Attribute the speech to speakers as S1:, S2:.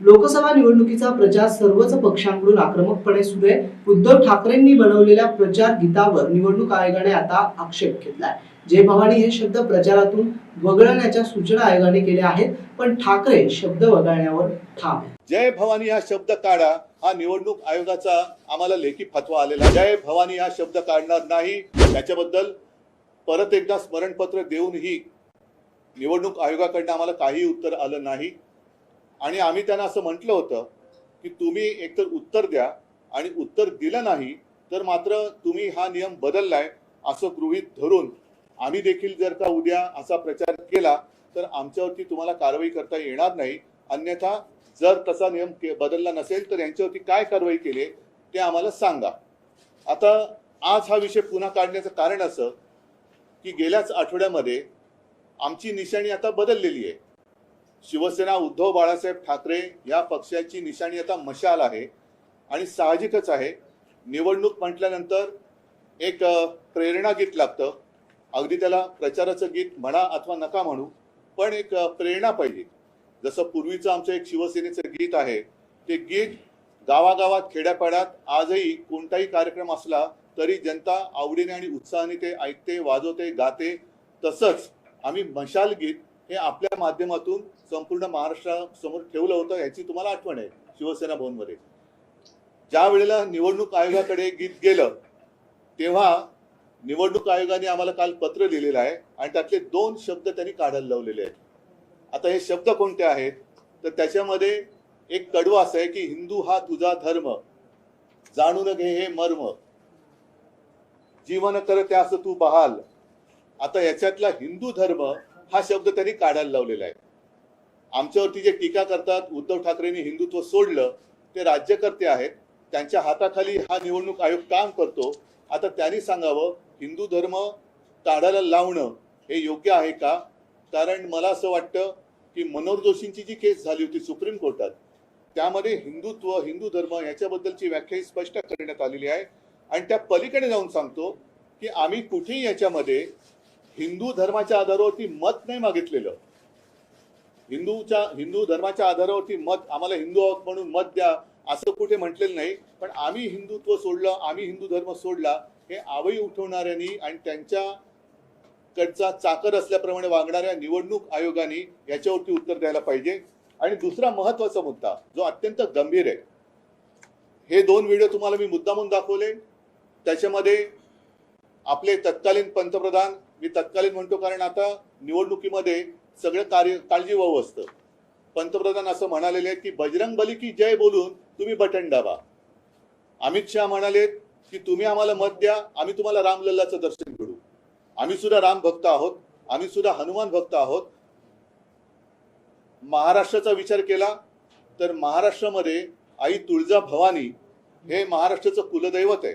S1: लोकसभा निवडणुकीचा प्रचार सर्वच पक्षांकडून आक्रमकपणे सुरू आहे. उद्धव ठाकरेंनी बनवलेल्या प्रचार गीतावर निवडणूक आयोगाने आता आक्षेप घेतलाय. जय भवानी हे शब्द प्रचारातून वगळण्याच्या सूचना आयोगाने केल्या आहेत पण ठाकरे शब्द वगळण्यावर ठाम
S2: जय भवानी हा शब्द काढा. हा निवडणूक आयोगाचा आम्हाला लेखी फतवा आलेला. जय भवानी हा शब्द काढणार नाही. त्याच्याबद्दल परत एकदा स्मरणपत्र देऊनही निवडणूक आयोगाकडनं आम्हाला काही उत्तर आलं नाही. आणि आम्ही त्यांना असं म्हटलं होतं की तुम्ही एकतर उत्तर द्या आणि उत्तर दिलं नाही तर मात्र तुम्ही हा नियम बदललाय असं गृहीत धरून आम्ही देखील जर का उद्या असा प्रचार केला तर आमच्यावरती तुम्हाला कारवाई करता येणार नाही. अन्यथा जर तसा नियम के- बदलला नसेल तर यांच्यावरती काय कारवाई केली ते आम्हाला सांगा. आता आज हा विषय पुन्हा काढण्याचं कारण असं की गेल्याच आठवड्यामध्ये आमची निशाणी आता बदललेली आहे. शिवसेना उद्धव बाळासाहेब ठाकरे या पक्षाची निशाणी आता मशाल आहे आणि साहजिकच आहे. निवडणूक म्हटल्यानंतर एक प्रेरणा गीत लागतं. अगदी त्याला प्रचाराचं गीत म्हणा अथवा नका म्हणू पण एक प्रेरणा पाहिजे. जसं पूर्वीचं आमचं एक शिवसेनेचं गीत आहे ते गीत गावागावात खेड्यापाड्यात आजही कोणताही कार्यक्रम असला तरी जनता आवडीने आणि उत्साहाने ते ऐकते वाजवते गाते. तसंच आम्ही मशाल गीत हे आपल्या माध्यमातून संपूर्ण महाराष्ट्रासमोर ठेवलं होतं याची तुम्हाला आठवण आहे शिवसेना भवनमध्ये. ज्या वेळेला निवडणूक आयोगाकडे गीत गेलं तेव्हा निवडणूक आयोगाने आम्हाला काल पत्र लिहिलेलं आहे आणि त्यातले दोन शब्द त्यांनी काढायला लावलेले आहेत. आता हे शब्द कोणते आहेत? तर त्याच्यामध्ये एक कडवा असं आहे की हिंदू हा तुझा धर्म जाणून घे हे मर्म. जीवन कर त्यास तू बहाल. आता याच्यातला हिंदू धर्म हा शब्द त्यांनी काढायला लावलेला आहे. आमच्यावरती जे टीका करतात उद्धव ठाकरेंनी हिंदुत्व सोडलं ते राज्यकर्ते आहेत त्यांच्या हाताखाली हा निवडणूक आयोग काम करतो. आता त्यांनी सांगावं हिंदू धर्म काढायला लावणं हे योग्य आहे का? कारण मला असं वाटतं की मनोहर जोशींची जी केस झाली होती सुप्रीम कोर्टात त्यामध्ये हिंदुत्व हिंदू धर्म याच्याबद्दलची व्याख्या ही स्पष्ट करण्यात आलेली आहे. आणि त्या पलीकडे जाऊन सांगतो की आम्ही कुठेही याच्यामध्ये हिंदू धर्माच्या आधारावरती मत नाही मागितलेलं. हिंदूच्या हिंदू धर्माच्या आधारावरती मत आम्हाला हिंदू आहोत म्हणून मत द्या असं कुठे म्हटलेलं नाही. पण आम्ही हिंदुत्व सोडलं आम्ही हिंदू धर्म सोडला हे आवई उठवणाऱ्यांनी आणि त्यांच्या कडचा चाकर असल्याप्रमाणे वागणाऱ्या निवडणूक आयोगाने याच्यावरती उत्तर द्यायला पाहिजे. आणि दुसरा महत्त्वाचा मुद्दा जो अत्यंत गंभीर आहे. हे दोन व्हिडिओ तुम्हाला मी मुद्दामून दाखवले. त्याच्यामध्ये आपले तत्कालीन पंतप्रधान मी तत्कालीन म्हणतो कारण आता निवडणुकीमध्ये सगळं कार्य काळजीवाहू असतं. पंतप्रधान असं म्हणालेले आहेत की बजरंग बली की जय बोलून तुम्ही बटन दाबा. अमित शहा म्हणालेत की तुम्ही आम्हाला मत द्या आम्ही तुम्हाला रामलल्लाचं दर्शन घडू आम्ही सुद्धा राम भक्त आहोत आम्ही सुद्धा हनुमान भक्त आहोत. महाराष्ट्राचा विचार केला तर महाराष्ट्रामध्ये आई तुळजा भवानी हे महाराष्ट्राचं कुलदैवत आहे.